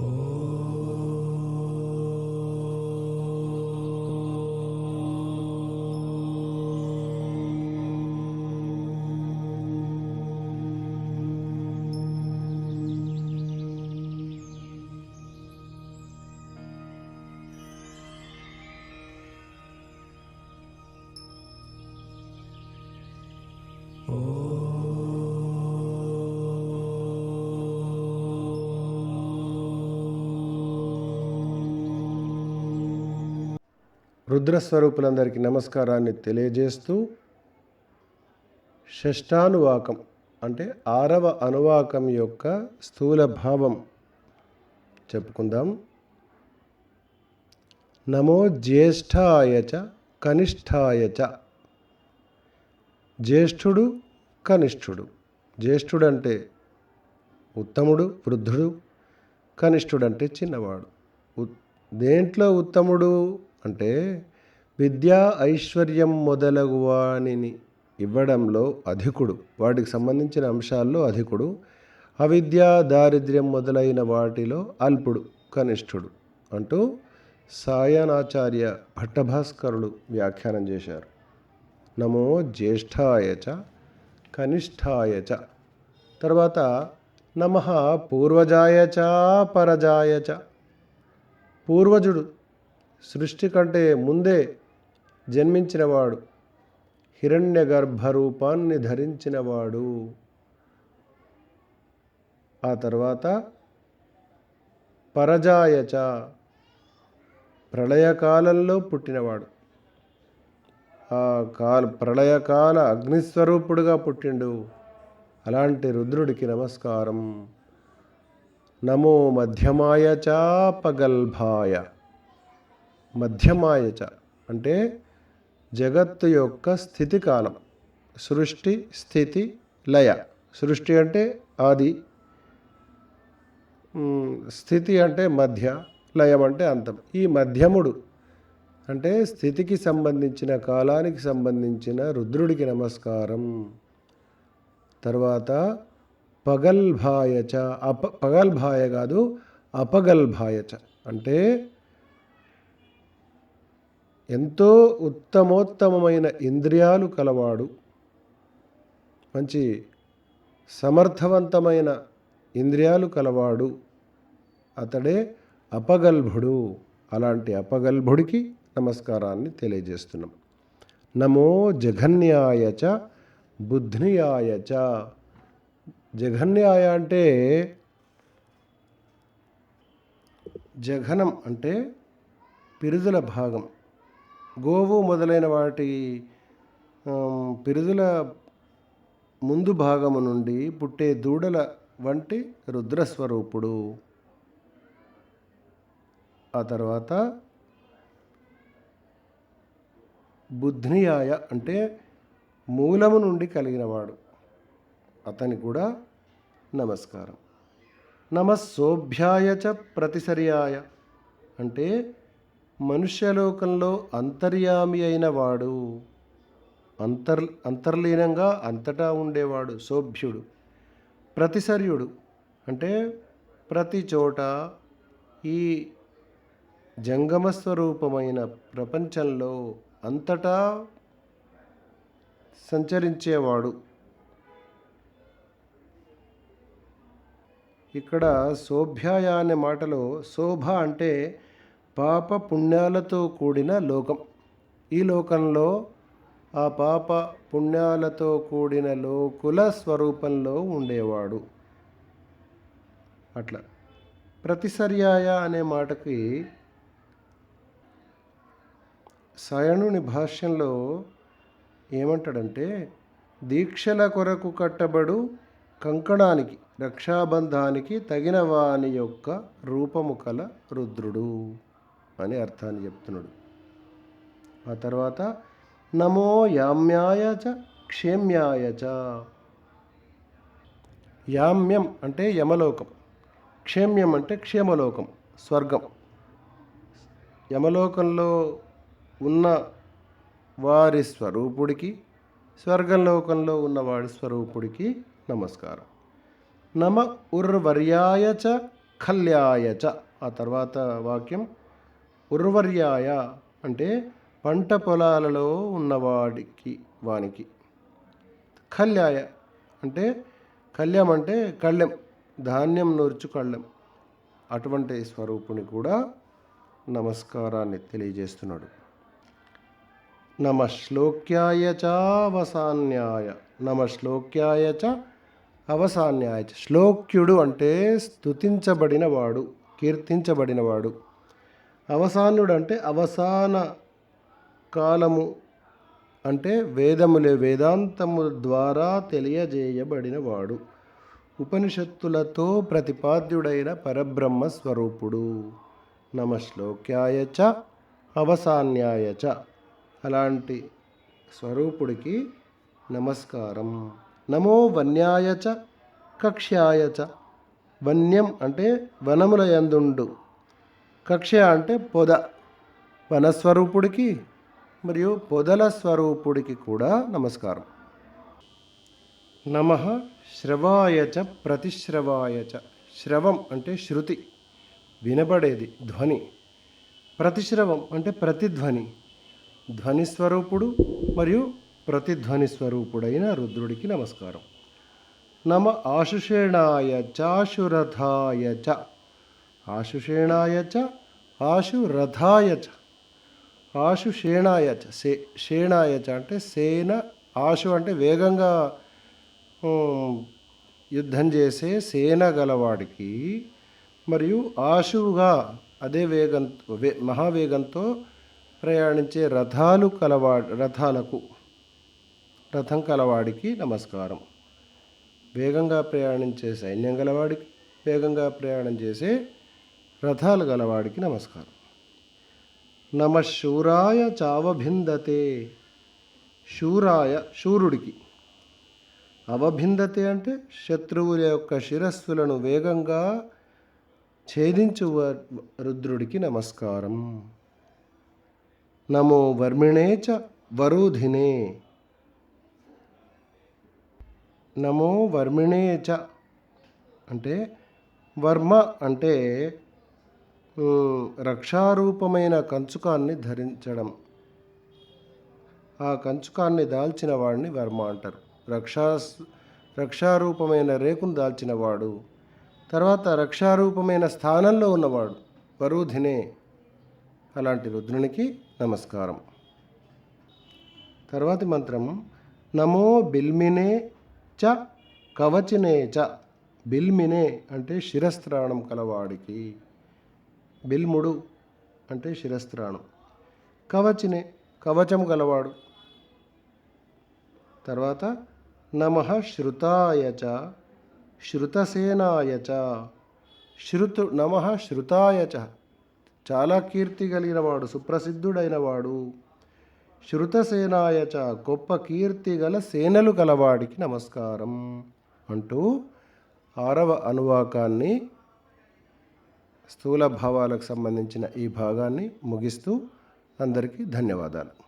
Oh. రుద్రస్వరూపులందరికీ నమస్కారాన్ని తెలియజేస్తూ షష్టానువాకం అంటే ఆరవ అనువాకం యొక్క స్థూల భావం చెప్పుకుందాం. నమో జ్యేష్ఠాయ చ కనిష్ఠాయ చ. జ్యేష్ఠుడు కనిష్ఠుడు. జ్యేష్ఠుడు అంటే ఉత్తముడు వృద్ధుడు కనిష్ఠుడు అంటే చిన్నవాడు. ఉ- దేంట్లో ఉత్తముడు? అంటే విద్యా ఐశ్వర్యం మొదలగు వానిని ఇవ్వడంలో అధికుడు వాటికి సంబంధించిన అంశాల్లో అధికుడు అవిద్య దారిద్ర్యం మొదలైన వాటిలో అల్పుడు కనిష్ఠుడు అంటూ సాయనాచార్య భట్టభాస్కరుడు వ్యాఖ్యానం చేశారు. నమో జ్యేష్ఠాయ చ కనిష్ఠాయ చ. తర్వాత నమ పూర్వజాయ పరజాయచ చ. పూర్వజుడు సృష్టి కంటే ముందే జన్మించినవాడు హిరణ్య గర్భరూపాన్ని ధరించినవాడు. ఆ తర్వాత పరజాయచ ప్రళయకాలంలో పుట్టినవాడు. ఆ కాల ప్రళయకాల అగ్నిస్వరూపుడుగా పుట్టిండు. అలాంటి రుద్రుడికి నమస్కారం. నమో మధ్యమాయ చ మధ్యమాయచ అంటే జగత్తు యొక్క స్థితి కాలం సృష్టి స్థితి లయ. సృష్టి అంటే ఆది. స్థితి అంటే మధ్య లయం అంటే అంతం. ఈ మధ్యముడు అంటే స్థితికి సంబంధించిన కాలానికి సంబంధించిన రుద్రుడికి నమస్కారం. తర్వాత పగల్భాయచ అప పగల్భాయ కాదు అపగల్భాయచ అంటే ఎంతో ఉత్తమోత్తమమైన ఇంద్రియాలు కలవాడు. మంచి సమర్థవంతమైన ఇంద్రియాలు కలవాడు. అతడే అపగల్భుడు. అలాంటి అపగల్భుడికి నమస్కారాన్ని తెలియజేస్తున్నాం. నమో జఘన్యాయ చ చ. జఘన్యాయ అంటే జఘనం అంటే పిరుదుల భాగం. గోవు మొదలైన వాటి పిరుదుల ముందు భాగము నుండి పుట్టే దూడల వంటి రుద్రస్వరూపుడు. ఆ తర్వాత బుద్ధ్నియాయ అంటే మూలము నుండి కలిగినవాడు. అతని కూడా నమస్కారం. నమస్సోభ్యాయ చ ప్రతిసర్యాయ అంటే మనుష్యలోకంలో అంతర్యామి అయిన వాడు అంతర్ అంతర్లీనంగా అంతటా ఉండేవాడు శోభ్యుడు ప్రతిసర్యుడు. అంటే ప్రతి చోట ఈ జంగమస్వరూపమైన ప్రపంచంలో అంతటా సంచరించేవాడు. ఇక్కడ శోభ్యాయ అనే మాటలో శోభ అంటే పాప పుణ్యాలతో కూడిన లోకం. ఈ లోకంలో ఆ పాప పుణ్యాలతో కూడిన లోకుల స్వరూపంలో ఉండేవాడు. అట్లా. ప్రతిసర్యాయ అనే మాటకి సయనుని భాష్యంలో ఏమంటాడంటే దీక్షల కొరకు కట్టబడు కంకణానికి రక్షాబంధానికి తగిన వాని యొక్క రూపము కల రుద్రుడు. అని అర్థాన్ని చెప్తున్నాడు. ఆ తర్వాత నమో యామ్యాయ చ క్షేమ్యాయ చ. యామ్యం అంటే యమలోకం క్షేమ్యం అంటే క్షేమలోకం స్వర్గం. యమలోకంలో ఉన్న వారి స్వరూపుడికి స్వర్గలోకంలో ఉన్న వాడి స్వరూపుడికి నమస్కారం. నమ ఉర్వర్యాయ చ ఖల్యాయ చ. ఆ తర్వాత వాక్యం ఉర్వర్యాయ అంటే పంట పొలాలలో ఉన్నవాడికి వానికి. కళ్యాయ అంటే కళ్యం అంటే కళ్ళెం ధాన్యం నూర్చు కళ్ళెం అటువంటి స్వరూపుని కూడా నమస్కారాన్ని తెలియజేస్తున్నాడు. నమ శ్లోక్యాయ చ అవసాన్యాయ నమ శ్లోక్యాయ చ అవసాన్యాయ చ. శ్లోక్యుడు అంటే స్తుతించబడినవాడు కీర్తించబడినవాడు అవసానుడు అంటే అవసాన కాలము అంటే వేదములే వేదాంతము ద్వారా తెలియజేయబడినవాడు. ఉపనిషత్తులతో ప్రతిపాద్యుడైన పరబ్రహ్మ స్వరూపుడు. నమ శ్లోక్యాయ చ అవసాన్యాయ చ. అలాంటి స్వరూపుడికి నమస్కారం. నమో వన్యాయ చ కక్ష్యాయ చ. వన్యం అంటే వనముల యందుండు. కక్ష అంటే పొద. వనస్వరూపుడికి మరియు పొదల స్వరూపుడికి కూడా నమస్కారం. నమ శ్రవాయ చ ప్రతిశ్రవాయ చ. శ్రవం అంటే శృతి. వినబడేది ధ్వని. ప్రతిశ్రవం అంటే ప్రతిధ్వని. ధ్వని స్వరూపుడు మరియు ప్రతిధ్వని స్వరూపుడైన రుద్రుడికి నమస్కారం. నమ ఆశుషేణాయ చాశురథాయ చ. ఆశుషేణాయ చ ఆశురథాయ చ. ఆశుషేణాయ చ సే షేణాయ చ అంటే సేన ఆశు అంటే వేగంగా యుద్ధం చేసే సేన గలవాడికి మరియు ఆశువుగా అదే వేగం వే మహావేగంతో ప్రయాణించే రథాలు కలవా రథాలకు రథం కలవాడికి నమస్కారం. వేగంగా ప్రయాణించే సైన్యం గలవాడికి వేగంగా ప్రయాణం చేసే రథాలు గలవాడికి నమస్కారం. నమ శూరాయ చావభిందతే. శూరాయ శూరుడికి. అవభిందతే అంటే శత్రువుల యొక్క శిరస్సులను వేగంగా ఛేదించు వ- రుద్రుడికి నమస్కారం. నమో వర్మిణే చ వరుధినే. నమో వర్మిణే చ అంటే వర్మ అంటే రక్షారూపమైన కంచుకాన్ని ధరించడం. ఆ కంచుకాన్ని దాల్చిన వాడిని వర్మ అంటారు. రక్షా రక్షారూపమైన రేకును దాల్చినవాడు తర్వాత రక్షారూపమైన స్థానంలో ఉన్నవాడు. వరుధినే. అలాంటి రుద్రునికి నమస్కారం. తర్వాతి మంత్రం. నమో బిల్మినే చ కవచినే చ. బిల్మినే అంటే శిరస్త్రాణం కలవాడికి. బిల్ముడు అంటే శిరస్త్రాణం. కవచినే కవచం గలవాడు. తర్వాత నమ శ్రుతాయ చ శృతసేనాయ చ శృతు నమ శృతాయ చ. చాలా కీర్తి కలిగిన వాడు సుప్రసిద్ధుడైన వాడు. చ గొప్ప కీర్తి గల సేనలు గలవాడికి నమస్కారం అంటూ ఆరవ అనువాకాన్ని స్థూల భావాలకు సంబంధించిన ఈ భాగాన్ని ముగిస్తూ అందరికీ ధన్యవాదాలు.